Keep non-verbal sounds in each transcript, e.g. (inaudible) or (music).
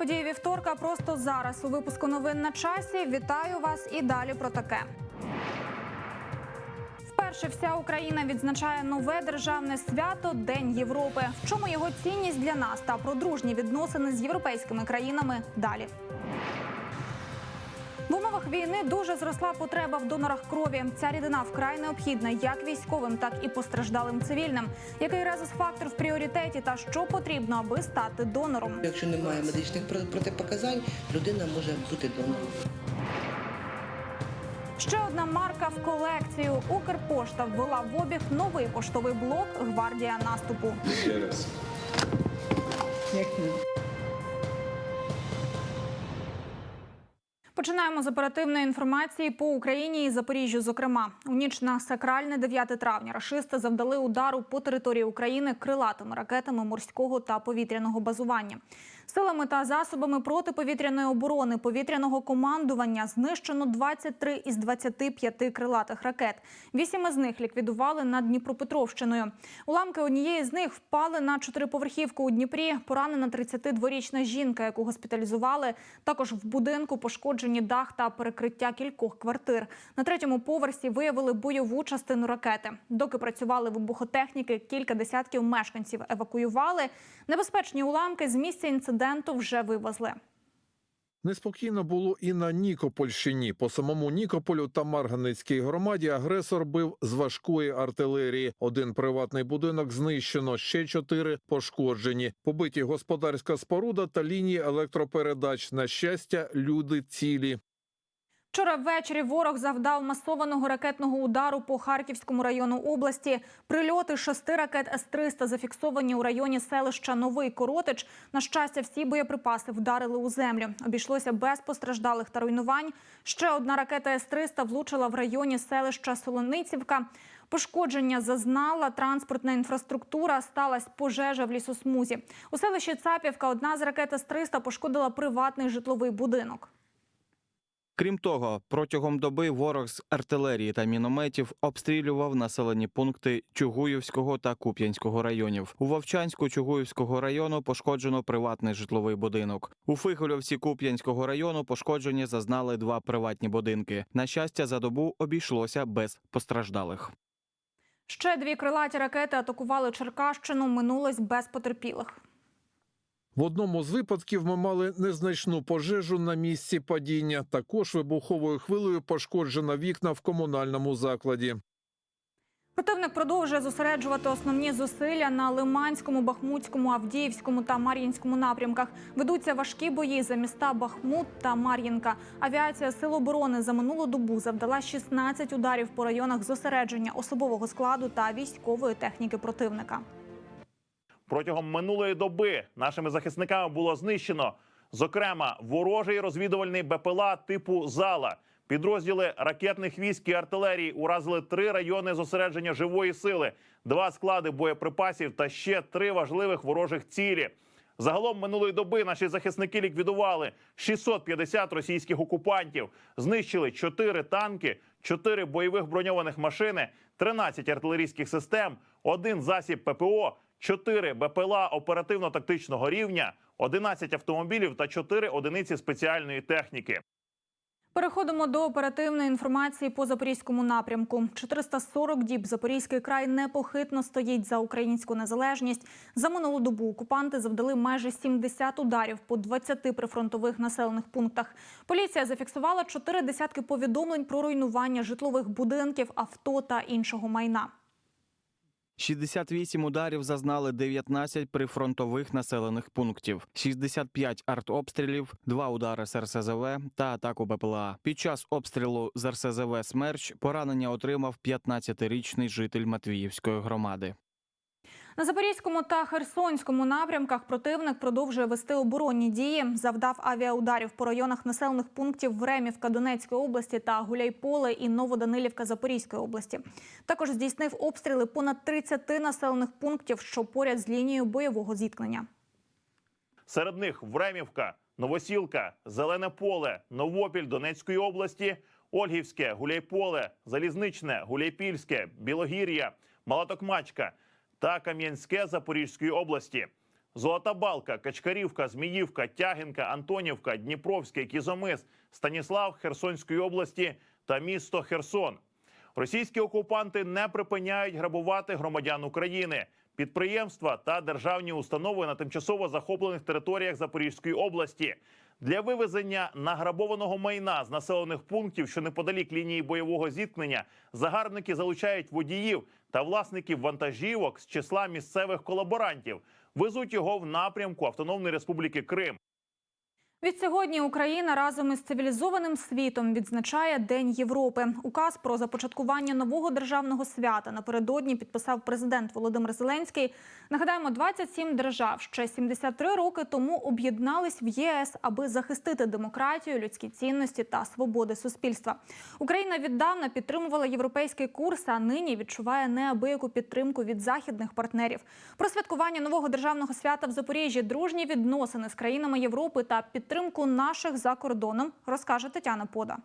події вівторка просто зараз у випуску новин на часі. Вітаю вас і далі про таке. Вперше вся Україна відзначає нове державне свято День Європи. В чому його цінність для нас та про дружні відносини з європейськими країнами далі. В умовах війни дуже зросла потреба в донорах крові. Ця рідина вкрай необхідна як військовим, так і постраждалим цивільним. Який резус-фактор в пріоритеті та що потрібно, аби стати донором? Якщо немає медичних про- протипоказань, людина може бути донором. Ще одна марка в колекцію. Укрпошта ввела в обіг новий поштовий блок Гвардія наступу. Ще раз. Починаємо з оперативної інформації по Україні і Запоріжжю. Зокрема, у ніч на сакральне 9 травня рашисти завдали удару по території України крилатими ракетами морського та повітряного базування. Силами та засобами протиповітряної оборони повітряного командування знищено 23 із 25 крилатих ракет. Вісім із них ліквідували над Дніпропетровщиною. Уламки однієї з них впали на чотириповерхівку у Дніпрі. Поранена 32-річна жінка, яку госпіталізували. Також в будинку пошкоджені дах та перекриття кількох квартир. На третьому поверсі виявили бойову частину ракети. Доки працювали вибухотехніки, кілька десятків мешканців евакуювали. Небезпечні уламки з місця інциденту вже вивезли. Неспокійно було і на Нікопольщині. По самому Нікополю та Марганицькій громаді агресор бив з важкої артилерії. Один приватний будинок знищено, ще чотири пошкоджені. Побиті господарська споруда та лінії електропередач. На щастя, люди цілі. Вчора ввечері ворог завдав масованого ракетного удару по Харківському району області. Прильоти шести ракет С-300 зафіксовані у районі селища Новий Коротич. На щастя, всі боєприпаси вдарили у землю. Обійшлося без постраждалих та руйнувань. Ще одна ракета С-300 влучила в районі селища Солоницівка. Пошкодження зазнала транспортна інфраструктура, сталася пожежа в лісосмузі. У селищі Цапівка одна з ракет С-300 пошкодила приватний житловий будинок. Крім того, протягом доби ворог з артилерії та мінометів обстрілював населені пункти Чугуївського та Куп'янського районів. У Вовчанську Чугуївського району пошкоджено приватний житловий будинок. У Фихольовці Куп'янського району пошкоджені зазнали два приватні будинки. На щастя, за добу обійшлося без постраждалих. Ще дві крилаті ракети атакували Черкащину. Минулось без потерпілих. В одному з випадків ми мали незначну пожежу на місці падіння. Також вибуховою хвилею пошкоджено вікна в комунальному закладі. Противник продовжує зосереджувати основні зусилля на Лиманському, Бахмутському, Авдіївському та Мар'їнському напрямках. Ведуться важкі бої за міста Бахмут та Мар'їнка. Авіація Сил оборони за минулу добу завдала 16 ударів по районах зосередження особового складу та військової техніки противника. Протягом минулої доби нашими захисниками було знищено, зокрема, ворожий розвідувальний БПЛА типу Зала. Підрозділи ракетних військ і артилерії уразили три райони зосередження живої сили, два склади боєприпасів та ще три важливих ворожих цілі. Загалом минулої доби наші захисники ліквідували 650 російських окупантів, знищили 4 танки, 4 бойових броньованих машини, 13 артилерійських систем, один засіб ППО, 4 БПЛА оперативно-тактичного рівня, 11 автомобілів та 4 одиниці спеціальної техніки. Переходимо до оперативної інформації по запорізькому напрямку. 440 діб Запорізький край непохитно стоїть за українську незалежність. За минулу добу окупанти завдали майже 70 ударів по 20 прифронтових населених пунктах. Поліція зафіксувала чотири десятки повідомлень про руйнування житлових будинків, авто та іншого майна. 68 ударів зазнали 19 прифронтових населених пунктів, 65 артобстрілів, 2 удари з РСЗВ та атаку БПЛА. Під час обстрілу з РСЗВ «Смерч» поранення отримав 15-річний житель Матвіївської громади. На Запорізькому та Херсонському напрямках противник продовжує вести оборонні дії. Завдав авіаударів по районах населених пунктів Времівка Донецької області та Гуляйполе і Новоданилівка Запорізької області. Також здійснив обстріли понад 30 населених пунктів, що поряд з лінією бойового зіткнення. Серед них Времівка, Новосілка, Зелене поле, Новопіль Донецької області, Ольгівське, Гуляйполе, Залізничне, Гуляйпільське, Білогір'я, Малатокмачка та Кам'янське Запорізької області. Золота Балка, Качкарівка, Зміївка, Тягінка, Антонівка, Дніпровське, Кізомис, Станіслав Херсонської області та місто Херсон. Російські окупанти не припиняють грабувати громадян України, підприємства та державні установи на тимчасово захоплених територіях Запорізької області. Для вивезення награбованого майна з населених пунктів, що неподалік лінії бойового зіткнення, загарбники залучають водіїв та власників вантажівок з числа місцевих колаборантів. Везуть його в напрямку Автономної Республіки Крим. Відсьогодні Україна разом із цивілізованим світом відзначає День Європи. Указ про започаткування нового державного свята напередодні підписав президент Володимир Зеленський. Нагадаємо, 27 держав ще 73 роки тому об'єднались в ЄС, аби захистити демократію, людські цінності та свободи суспільства. Україна віддавна підтримувала європейський курс, а нині відчуває неабияку підтримку від західних партнерів. Про святкування нового державного свята в Запоріжжі, дружні відносини з країнами Європи та підтримку наших за кордоном розкаже Тетяна Пода.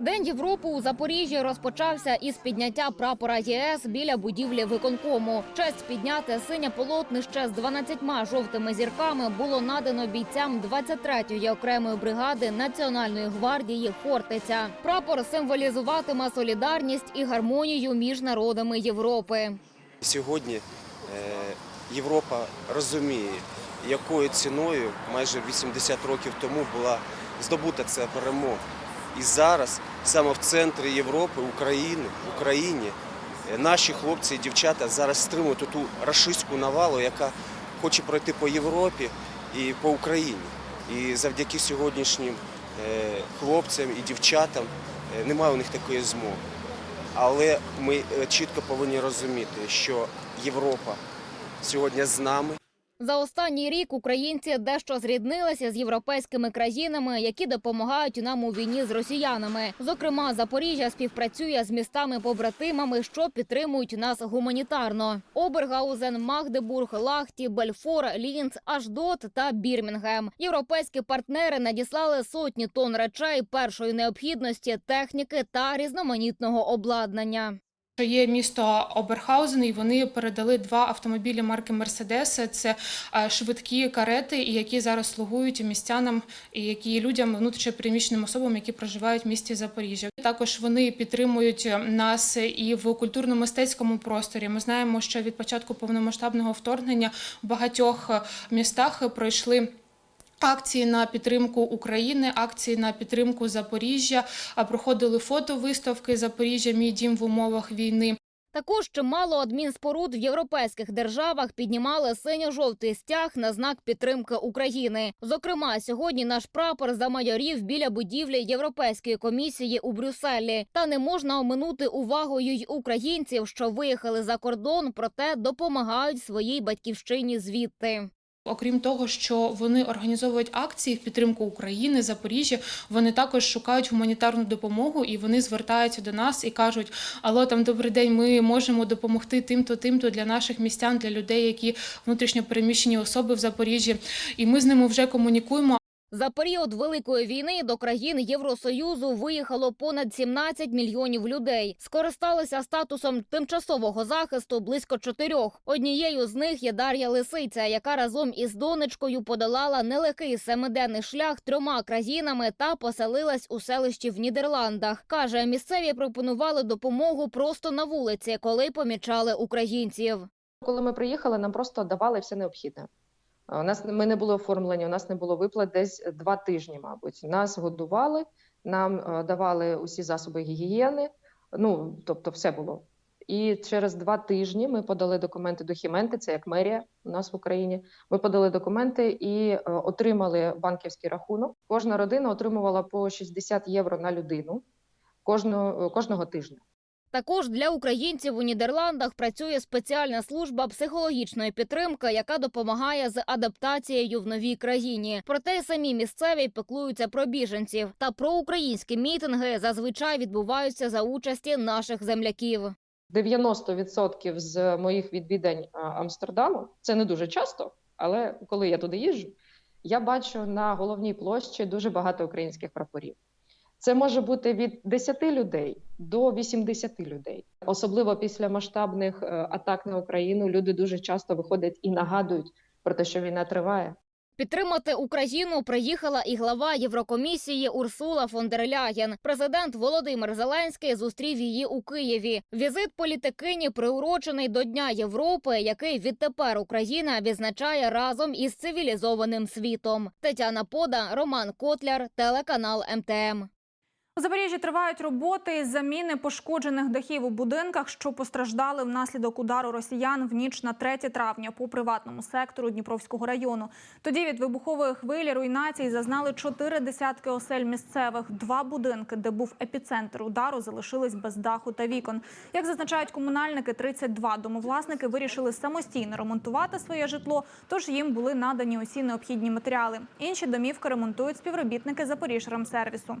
День Європи у Запоріжжі розпочався із підняття прапора ЄС біля будівлі виконкому. Честь підняти синє полотнище з 12 жовтими зірками було надано бійцям 23-ї окремої бригади Національної гвардії Хортиця. Прапор символізуватиме солідарність і гармонію між народами Європи. Сьогодні е, Європа розуміє, якою ціною майже 80 років тому була здобута ця перемога. І зараз саме в центрі Європи, України, в Україні, е, наші хлопці і дівчата зараз стримують ту рашистську навалу, яка хоче пройти по Європі і по Україні. І завдяки сьогоднішнім е, хлопцям і дівчатам е, немає у них такої змоги. Але ми чітко повинні розуміти, що Європа сьогодні з нами. За останній рік українці дещо зріднилися з європейськими країнами, які допомагають нам у війні з росіянами. Зокрема, Запоріжжя співпрацює з містами-побратимами, що підтримують нас гуманітарно: Обергаузен, Магдебург, Лахті, Бельфор, Лінц, Аждот та Бірмінгем. Європейські партнери надіслали сотні тонн речей першої необхідності, техніки та різноманітного обладнання. Є місто Оберхаузен, і вони передали два автомобілі марки Мерседес. Це е, швидкі карети, які зараз слугують містянам і які людям внутрішньопереміщеним особам, які проживають в місті Запоріжжя. Також вони підтримують нас і в культурно-мистецькому просторі. Ми знаємо, що від початку повномасштабного вторгнення в багатьох е, містах пройшли. Акції на підтримку України, акції на підтримку Запоріжжя, а проходили фотовиставки Запоріжжя, мій дім в умовах війни. Також чимало адмінспоруд в європейських державах піднімали синьо-жовтий стяг на знак підтримки України. Зокрема, сьогодні наш прапор замайорів біля будівлі Європейської комісії у Брюсселі. Та не можна оминути увагою й українців, що виїхали за кордон, проте допомагають своїй батьківщині звідти. Окрім того, що вони організовують акції в підтримку України, Запоріжжя, вони також шукають гуманітарну допомогу і вони звертаються до нас і кажуть: Алло, там добрий день, ми можемо допомогти тим-то, тим-то для наших містян, для людей, які внутрішньо переміщені особи в Запоріжжі. І ми з ними вже комунікуємо. За період великої війни до країн Євросоюзу виїхало понад 17 мільйонів людей. Скористалися статусом тимчасового захисту близько чотирьох. Однією з них є Дар'я Лисиця, яка разом із донечкою подолала нелегкий семиденний шлях трьома країнами та поселилась у селищі в Нідерландах. каже, місцеві пропонували допомогу просто на вулиці, коли помічали українців. Коли ми приїхали, нам просто давали все необхідне. У нас ми не були оформлені, у нас не було виплат десь два тижні, мабуть. Нас годували, нам е, давали усі засоби гігієни. Ну тобто, все було. І через два тижні ми подали документи до Хіменти, це як мерія у нас в Україні. Ми подали документи і е, отримали банківський рахунок. Кожна родина отримувала по 60 євро на людину кожного, кожного тижня. Також для українців у Нідерландах працює спеціальна служба психологічної підтримки, яка допомагає з адаптацією в новій країні. Проте самі місцеві піклуються про біженців. Та про українські мітинги зазвичай відбуваються за участі наших земляків. 90% з моїх відвідань Амстердаму це не дуже часто, але коли я туди їжджу, я бачу на головній площі дуже багато українських прапорів. Це може бути від 10 людей до 80 людей. Особливо після масштабних е, атак на Україну люди дуже часто виходять і нагадують, про те, що війна триває. Підтримати Україну приїхала і глава Єврокомісії Урсула фон дер Ляєн. Президент Володимир Зеленський зустрів її у Києві. Візит політикині приурочений до Дня Європи, який відтепер Україна відзначає разом із цивілізованим світом. Тетяна Пода, Роман Котляр, телеканал МТМ. У Запоріжжі тривають роботи із заміни пошкоджених дахів у будинках, що постраждали внаслідок удару росіян в ніч на 3 травня по приватному сектору Дніпровського району. Тоді від вибухової хвилі руйнацій зазнали чотири десятки осель місцевих. Два будинки, де був епіцентр удару, залишились без даху та вікон. Як зазначають комунальники, 32 домовласники вирішили самостійно ремонтувати своє житло, тож їм були надані усі необхідні матеріали. Інші домівки ремонтують співробітники Запоріжремсервісу.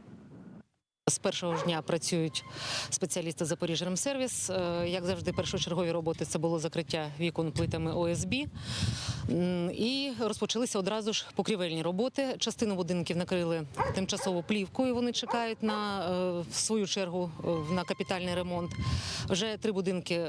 З першого ж дня працюють спеціалісти Запоріжремсервіс. Е, Як завжди, першочергові роботи це було закриття вікон плитами ОСБ. І розпочалися одразу ж покрівельні роботи. Частину будинків накрили тимчасово плівкою. Вони чекають на е, свою чергу е, на капітальний ремонт. Вже три будинки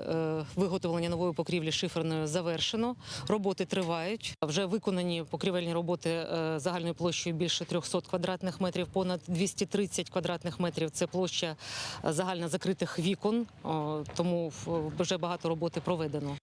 виготовлення нової покрівлі шиферною завершено. Роботи тривають. Вже виконані покрівельні роботи загальною площею більше 300 квадратних метрів, понад 230 квадратних метрів. Це площа е, загально закритих вікон, тому в- вже багато роботи проведено.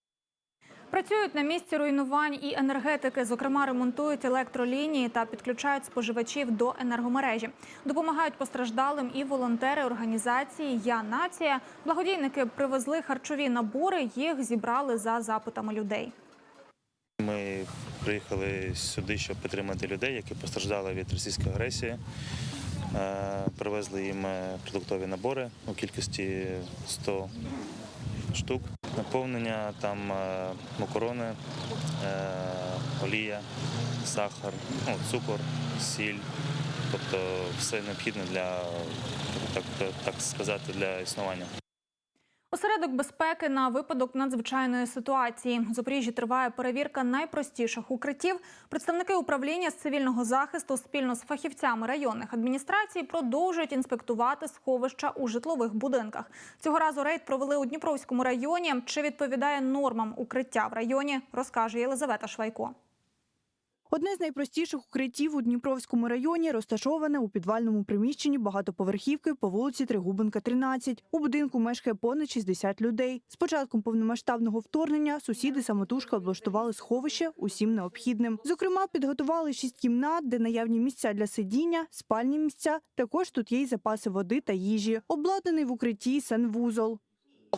Працюють на місці руйнувань і енергетики. Зокрема, ремонтують електролінії та підключають споживачів до енергомережі. Допомагають постраждалим і волонтери організації Я нація. Благодійники привезли харчові набори. Їх зібрали за запитами людей. Ми приїхали сюди, щоб підтримати людей, які постраждали від російської агресії. Е, Привезли їм е, продуктові набори у кількості 100 штук. Наповнення там е, макарони, олія, сахар, ну, цукор, сіль. Тобто все необхідне для, так, так сказати, для існування. Осередок безпеки на випадок надзвичайної ситуації. У Запоріжжі триває перевірка найпростіших укриттів. Представники управління з цивільного захисту спільно з фахівцями районних адміністрацій продовжують інспектувати сховища у житлових будинках. Цього разу рейд провели у Дніпровському районі. Чи відповідає нормам укриття в районі, розкаже Єлизавета Швайко. Одне з найпростіших укриттів у Дніпровському районі розташоване у підвальному приміщенні багатоповерхівки по вулиці Тригубенка, 13. У будинку мешкає понад 60 людей. З початком повномасштабного вторгнення сусіди самотужки облаштували сховище усім необхідним. Зокрема, підготували шість кімнат, де наявні місця для сидіння, спальні місця. Також тут є й запаси води та їжі. Обладнаний в укритті санвузол.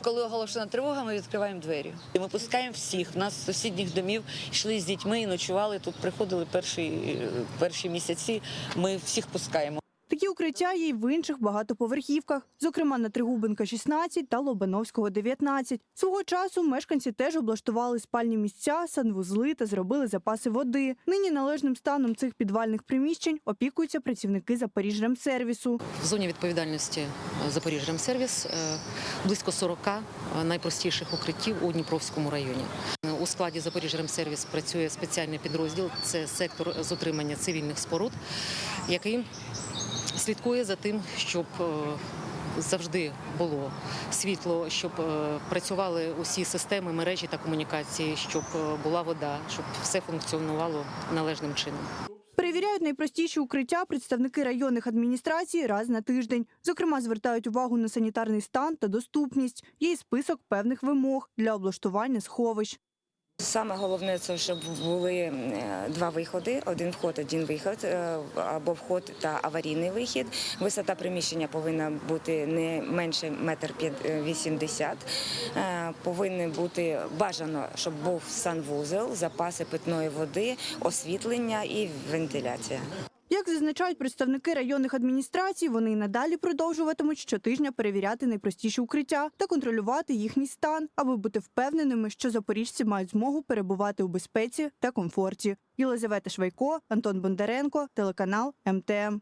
Коли оголошена тривога, ми відкриваємо двері. І ми пускаємо всіх. У нас з сусідніх домів йшли з дітьми і ночували. Тут приходили перші, перші місяці. Ми всіх пускаємо. Такі укриття є й в інших багатоповерхівках, зокрема на Тригубенка 16 та Лобановського 19. Свого часу мешканці теж облаштували спальні місця, санвузли та зробили запаси води. Нині належним станом цих підвальних приміщень опікуються працівники Запоріжремсервісу. В зоні відповідальності Запоріжремсервіс е, близько 40 найпростіших укриттів у Дніпровському районі. У складі Запоріжремсервіс працює спеціальний підрозділ. Це сектор з утримання цивільних споруд, який слідкує за тим, щоб е, завжди було світло, щоб е, працювали усі системи, мережі та комунікації, щоб е, була вода, щоб все функціонувало належним чином. Перевіряють найпростіші укриття представники районних адміністрацій раз на тиждень. Зокрема, звертають увагу на санітарний стан та доступність. Є й список певних вимог для облаштування сховищ. Саме головне це щоб були е, два виходи: один вход, один виход, е, або вход та аварійний вихід. Висота приміщення повинна бути не менше метр п'ят- вісімдесят. Повинен бути бажано, щоб був санвузел, запаси питної води, освітлення і вентиляція. Як зазначають представники районних адміністрацій, вони й надалі продовжуватимуть щотижня перевіряти найпростіші укриття та контролювати їхній стан, аби бути впевненими, що запоріжці мають змогу перебувати у безпеці та комфорті. Єлизавета Швайко, Антон Бондаренко, телеканал МТМ.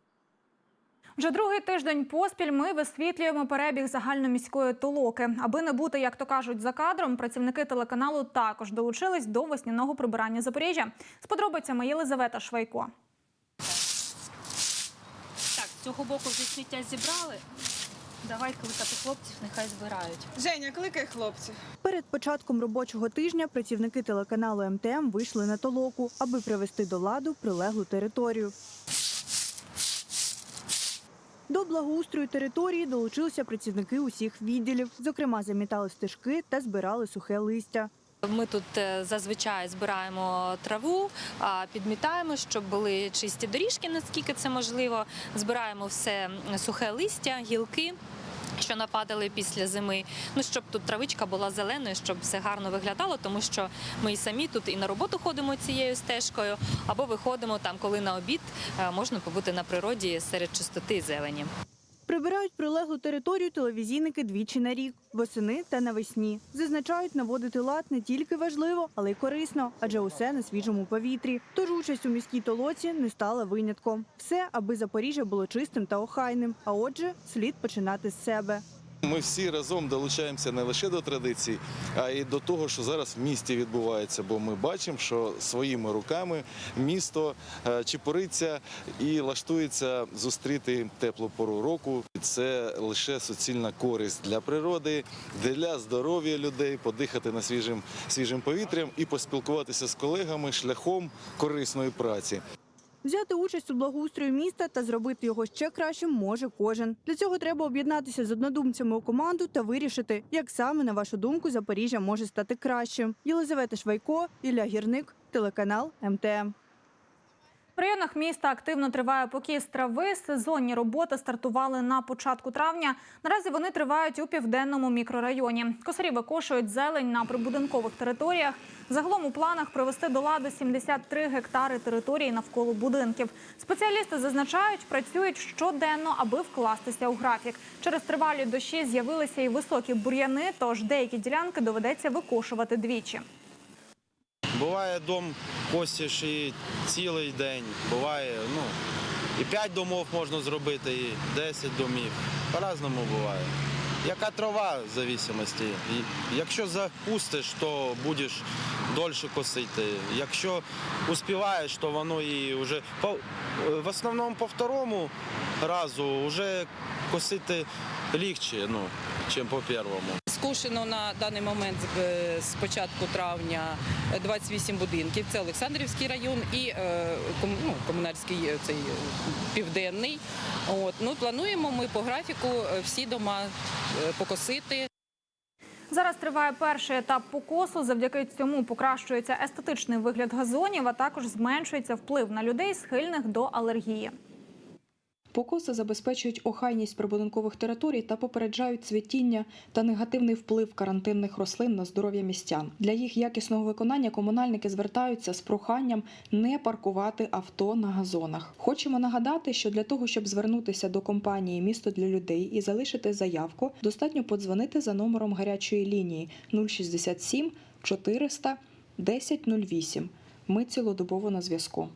Вже другий тиждень поспіль ми висвітлюємо перебіг загальноміської толоки. Аби не бути, як то кажуть, за кадром, працівники телеканалу також долучились до весняного прибирання Запоріжжя. З подробицями Єлизавета Швайко. З цього боку вже сміття зібрали. Давай кликати хлопців, нехай збирають. Женя, кликай хлопців. Перед початком робочого тижня працівники телеканалу МТМ вийшли на толоку, аби привести до ладу прилеглу територію. До благоустрою території долучилися працівники усіх відділів. Зокрема, замітали стежки та збирали сухе листя. Ми тут е, зазвичай збираємо траву, підмітаємо, щоб були чисті доріжки, наскільки це можливо. Збираємо все сухе листя, гілки. Що нападали після зими, ну щоб тут травичка була зеленою, щоб все гарно виглядало, тому що ми і самі тут і на роботу ходимо цією стежкою, або виходимо там, коли на обід е, можна побути на природі серед чистоти і зелені. Прибирають прилеглу територію телевізійники двічі на рік восени та навесні. Зазначають, наводити лад не тільки важливо, але й корисно, адже усе на свіжому повітрі. Тож участь у міській толоці не стала винятком. Все, аби Запоріжжя було чистим та охайним. А отже, слід починати з себе. Ми всі разом долучаємося не лише до традицій, а й до того, що зараз в місті відбувається. Бо ми бачимо, що своїми руками місто е, чепуриться і лаштується зустріти теплу пору року. Це лише суцільна користь для природи, для здоров'я людей, подихати на свіжим свіжим повітрям і поспілкуватися з колегами шляхом корисної праці. Взяти участь у благоустрою міста та зробити його ще кращим може кожен. Для цього треба об'єднатися з однодумцями у команду та вирішити, як саме на вашу думку Запоріжжя може стати кращим. Єлизавета Швайко, Ілля Гірник, телеканал МТМ. Районах міста активно триває покіс трави. Сезонні роботи стартували на початку травня. Наразі вони тривають у південному мікрорайоні. Косарі викошують зелень на прибудинкових територіях. Загалом у планах привести до ладу 73 гектари території навколо будинків. Спеціалісти зазначають, працюють щоденно, аби вкластися у графік. Через тривалі дощі з'явилися і високі бур'яни, тож деякі ділянки доведеться викошувати двічі. Буває дом косиш і цілий день, буває, ну, і 5 домов можна зробити, і 10 домів. По-разному буває. Яка трава в зависимості. Якщо запустиш, то будеш дольше косити. Якщо успіваєш, то воно і вже по, в основному по второму разу вже косити легче, ну, ніж по першому. Скошено на даний момент е, з початку травня 28 будинків. Це Олександрівський район і е, ну, комунальський е, цей е, південний. От ну плануємо ми по графіку е, всі дома е, покосити. Зараз триває перший етап покосу. Завдяки цьому покращується естетичний вигляд газонів, а також зменшується вплив на людей, схильних до алергії. Покоси забезпечують охайність прибудинкових територій та попереджають цвітіння та негативний вплив карантинних рослин на здоров'я містян. Для їх якісного виконання комунальники звертаються з проханням не паркувати авто на газонах. Хочемо нагадати, що для того, щоб звернутися до компанії Місто для людей і залишити заявку, достатньо подзвонити за номером гарячої лінії 067 400 1008. Ми цілодобово на зв'язку.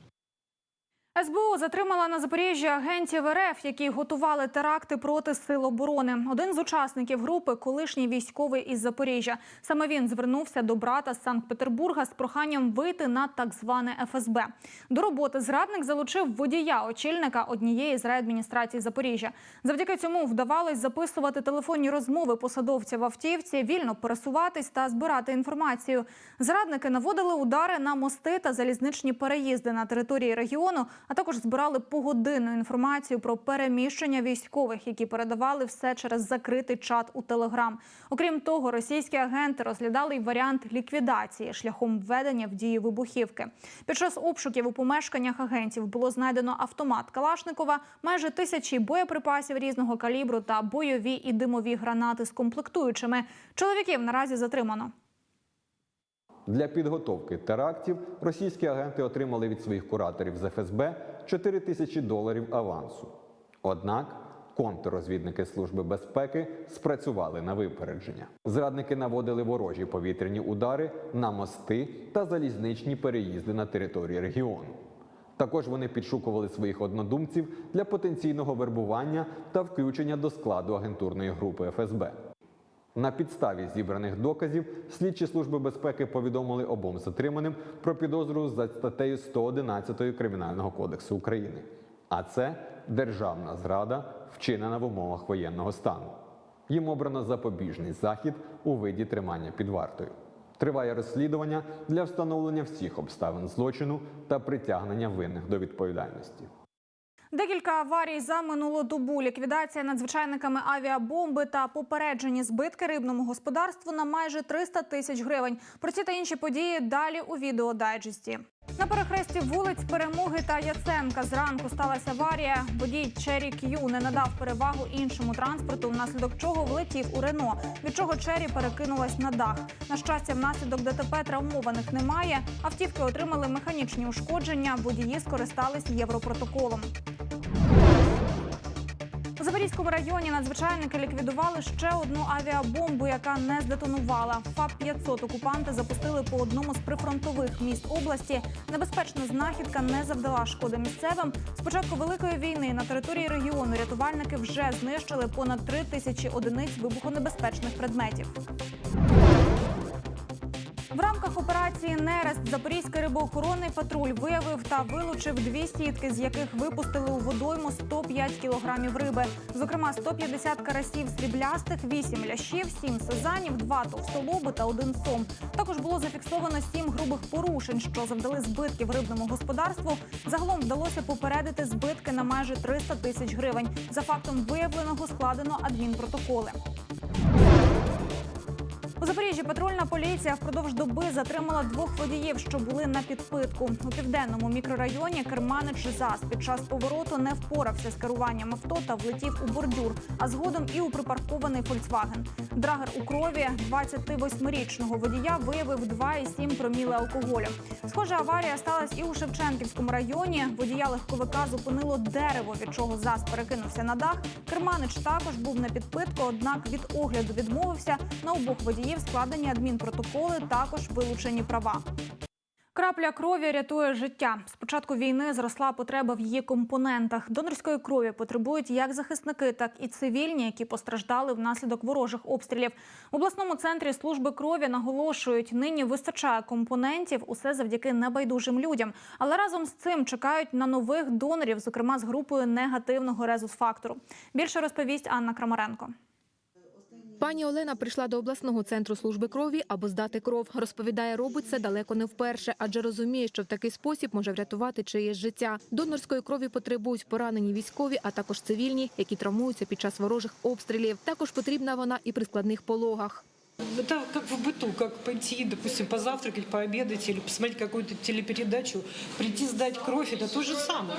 СБУ затримала на Запоріжжі агентів РФ, які готували теракти проти сил оборони. Один з учасників групи колишній військовий із Запоріжжя. Саме він звернувся до брата з Санкт-Петербурга з проханням вийти на так зване ФСБ. До роботи зрадник залучив водія очільника однієї з райадміністрацій Запоріжжя. Завдяки цьому вдавалось записувати телефонні розмови посадовця в автівці, вільно пересуватись та збирати інформацію. Зрадники наводили удари на мости та залізничні переїзди на території регіону, а також збирали погодинну інформацію про переміщення військових, які передавали все через закритий чат у Телеграм. Окрім того, російські агенти розглядали й варіант ліквідації шляхом введення в дію вибухівки. Під час обшуків у помешканнях агентів було знайдено автомат Калашникова, майже тисячі боєприпасів різного калібру та бойові і димові гранати з комплектуючими. Чоловіків наразі затримано. Для підготовки терактів російські агенти отримали від своїх кураторів з ФСБ 4 тисячі доларів авансу. Однак контррозвідники Служби безпеки спрацювали на випередження. Зрадники наводили ворожі повітряні удари на мости та залізничні переїзди на території регіону. Також вони підшукували своїх однодумців для потенційного вербування та включення до складу агентурної групи ФСБ. На підставі зібраних доказів слідчі служби безпеки повідомили обом затриманим про підозру за статтею 111 Кримінального кодексу України. А це державна зрада, вчинена в умовах воєнного стану. Їм обрано запобіжний захід у виді тримання під вартою. Триває розслідування для встановлення всіх обставин злочину та притягнення винних до відповідальності. Декілька аварій за минулу добу, ліквідація надзвичайниками авіабомби та попереджені збитки рибному господарству на майже 300 тисяч гривень. Про ці та інші події далі у відеодайджесті. На перехресті вулиць Перемоги та Яценка зранку сталася аварія. Водій Чері К'ю не надав перевагу іншому транспорту, внаслідок чого влетів у Рено, від чого Чері перекинулась на дах. На щастя, внаслідок ДТП травмованих немає. Автівки отримали механічні ушкодження. Водії скористались європротоколом. Запорізькому районі надзвичайники ліквідували ще одну авіабомбу, яка не здетонувала. ФАП-500 окупанти запустили по одному з прифронтових міст області. Небезпечна знахідка не завдала шкоди місцевим. З початку великої війни на території регіону рятувальники вже знищили понад три тисячі одиниць вибухонебезпечних предметів. В рамках операції Нерест Запорізький рибоохоронний патруль виявив та вилучив дві сітки, з яких випустили у водойму 105 кілограмів риби. Зокрема, 150 карасів сріблястих, 8 лящів, 7 сазанів, 2 товстолоби та 1 сом. Також було зафіксовано 7 грубих порушень, що завдали збитків рибному господарству. Загалом вдалося попередити збитки на майже 300 тисяч гривень. За фактом виявленого складено адмінпротоколи. У Запоріжжі патрульна поліція впродовж доби затримала двох водіїв, що були на підпитку. У південному мікрорайоні керманич ЗАЗ під час повороту не впорався з керуванням авто та влетів у бордюр, а згодом і у припаркований Фольксваген. Драгер у крові 28-річного водія виявив 2,7 проміли алкоголю. Схожа аварія сталася і у Шевченківському районі. Водія легковика зупинило дерево, від чого ЗАЗ перекинувся на дах. Керманич також був на підпитку, однак від огляду відмовився. На обох водіїв складені адмінпротоколи, також вилучені права. Крапля крові рятує життя. З початку війни зросла потреба в її компонентах. Донорської крові потребують як захисники, так і цивільні, які постраждали внаслідок ворожих обстрілів. В обласному центрі служби крові наголошують, нині вистачає компонентів. Усе завдяки небайдужим людям. Але разом з цим чекають на нових донорів, зокрема з групою негативного резус-фактору. Більше розповість Анна Крамаренко. Пані Олена прийшла до обласного центру служби крові, аби здати кров. Розповідає, робить це далеко не вперше, адже розуміє, що в такий спосіб може врятувати чиєсь життя. Донорської крові потребують поранені військові, а також цивільні, які травмуються під час ворожих обстрілів. Також потрібна вона і при складних пологах. Это как в быту, как пойти, допустим, позавтракать, пообедать или посмотреть какую-то телепередачу, прийти сдать кровь, это то же самое.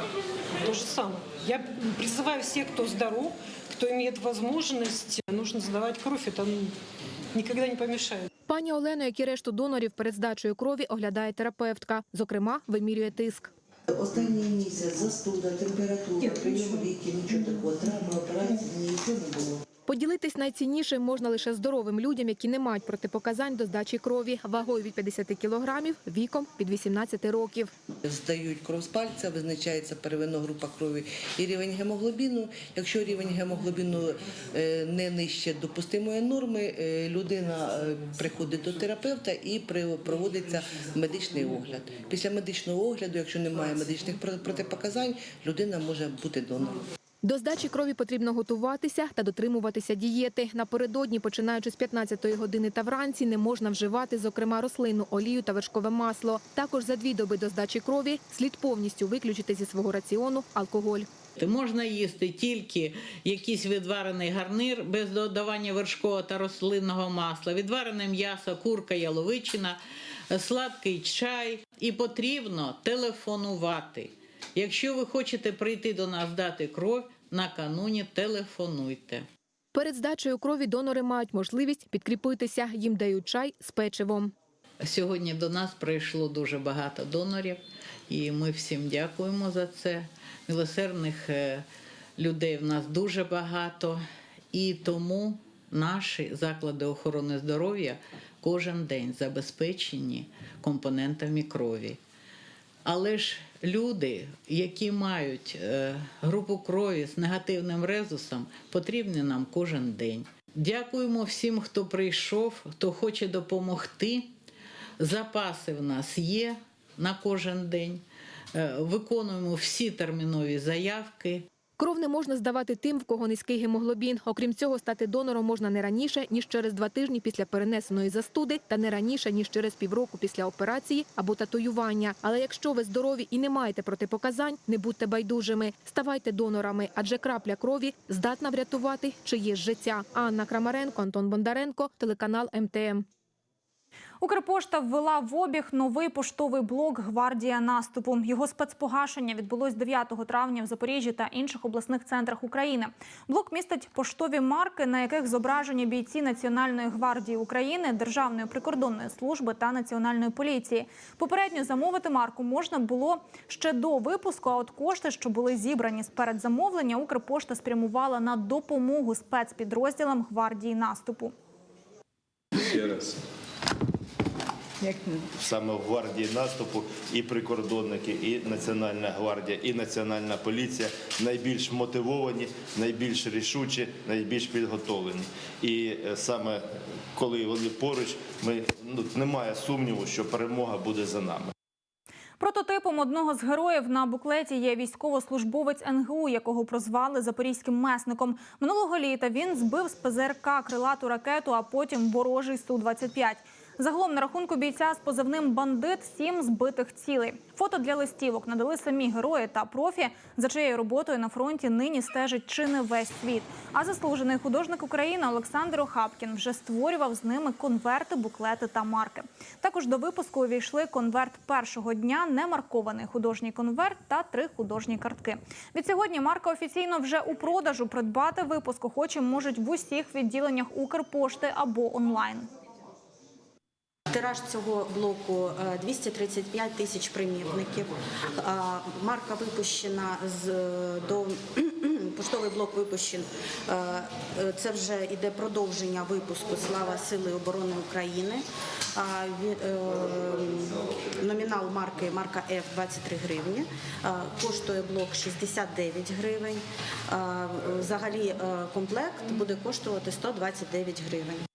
То же самое. Я призываю всех, кто здоров, кто имеет возможность, нужно сдавать кровь, это никогда не помешает. Пані Олену, як і решту донорів перед здачею крові, оглядає терапевтка. Зокрема, вимірює тиск. Останній місяць застуда, температура, прийом ліків, нічого такого, травми, операції, нічого не було. Поділитись найціннішим можна лише здоровим людям, які не мають протипоказань до здачі крові, вагою від 50 кілограмів, віком від 18 років. Здають кров з пальця, визначається первинна група крові і рівень гемоглобіну. Якщо рівень гемоглобіну е, не нижче допустимої норми, е, людина е, приходить до терапевта і проводиться медичний огляд. Після медичного огляду, якщо немає медичних протипоказань, людина може бути донором. До здачі крові потрібно готуватися та дотримуватися дієти. Напередодні, починаючи з 15-ї години та вранці, не можна вживати, зокрема, рослинну олію та вершкове масло. Також за дві доби до здачі крові слід повністю виключити зі свого раціону алкоголь. Можна їсти тільки якийсь відварений гарнир без додавання вершкового та рослинного масла, відварене м'ясо, курка, яловичина, сладкий чай. І потрібно телефонувати. Якщо ви хочете прийти до нас здати кров, накануні телефонуйте. Перед здачею крові донори мають можливість підкріпитися. Їм дають чай з печивом. Сьогодні до нас прийшло дуже багато донорів, і ми всім дякуємо за це. Милосердних е, людей в нас дуже багато, і тому наші заклади охорони здоров'я кожен день забезпечені компонентами крові. Але ж люди, які мають е, групу крові з негативним резусом, потрібні нам кожен день. Дякуємо всім, хто прийшов, хто хоче допомогти. Запаси в нас є на кожен день. Е, Виконуємо всі термінові заявки. Кров не можна здавати тим, в кого низький гемоглобін. Окрім цього, стати донором можна не раніше, ніж через два тижні після перенесеної застуди, та не раніше, ніж через півроку після операції або татуювання. Але якщо ви здорові і не маєте протипоказань, не будьте байдужими. Ставайте донорами, адже крапля крові здатна врятувати чиєсь життя. Анна Крамаренко, Антон Бондаренко, телеканал МТМ. Укрпошта ввела в обіг новий поштовий блок Гвардія наступу. Його спецпогашення відбулось 9 травня в Запоріжжі та інших обласних центрах України. Блок містить поштові марки, на яких зображені бійці Національної гвардії України, Державної прикордонної служби та національної поліції. Попередньо замовити марку можна було ще до випуску. А от кошти, що були зібрані з передзамовлення, Укрпошта спрямувала на допомогу спецпідрозділам гвардії наступу. Ще раз. Саме в гвардії наступу і прикордонники, і Національна гвардія, і Національна поліція найбільш мотивовані, найбільш рішучі, найбільш підготовлені. І е, саме коли вони поруч, ми ну немає сумніву, що перемога буде за нами. Прототипом одного з героїв на буклеті є військовослужбовець НГУ, якого прозвали запорізьким месником. Минулого літа він збив з ПЗРК крилату ракету, а потім ворожий Су-25. Загалом на рахунку бійця з позивним бандит сім збитих цілей. Фото для листівок надали самі герої та профі, за чиєю роботою на фронті нині стежить чи не весь світ. А заслужений художник України Олександр Охапкін вже створював з ними конверти, буклети та марки. Також до випуску увійшли конверт першого дня, немаркований художній конверт та три художні картки. Від сьогодні марка офіційно вже у продажу. Придбати випуск охочі можуть в усіх відділеннях Укрпошти або онлайн. Тираж цього блоку е, 235 тисяч примірників. Марка випущена з до (clears throat) поштовий блок випущений. Е, е, Це вже йде продовження випуску Слава Сили оборони України. Е, Номінал марки марка F 23 гривні. Коштує блок 69 гривень. Взагалі е, комплект буде коштувати 129 гривень.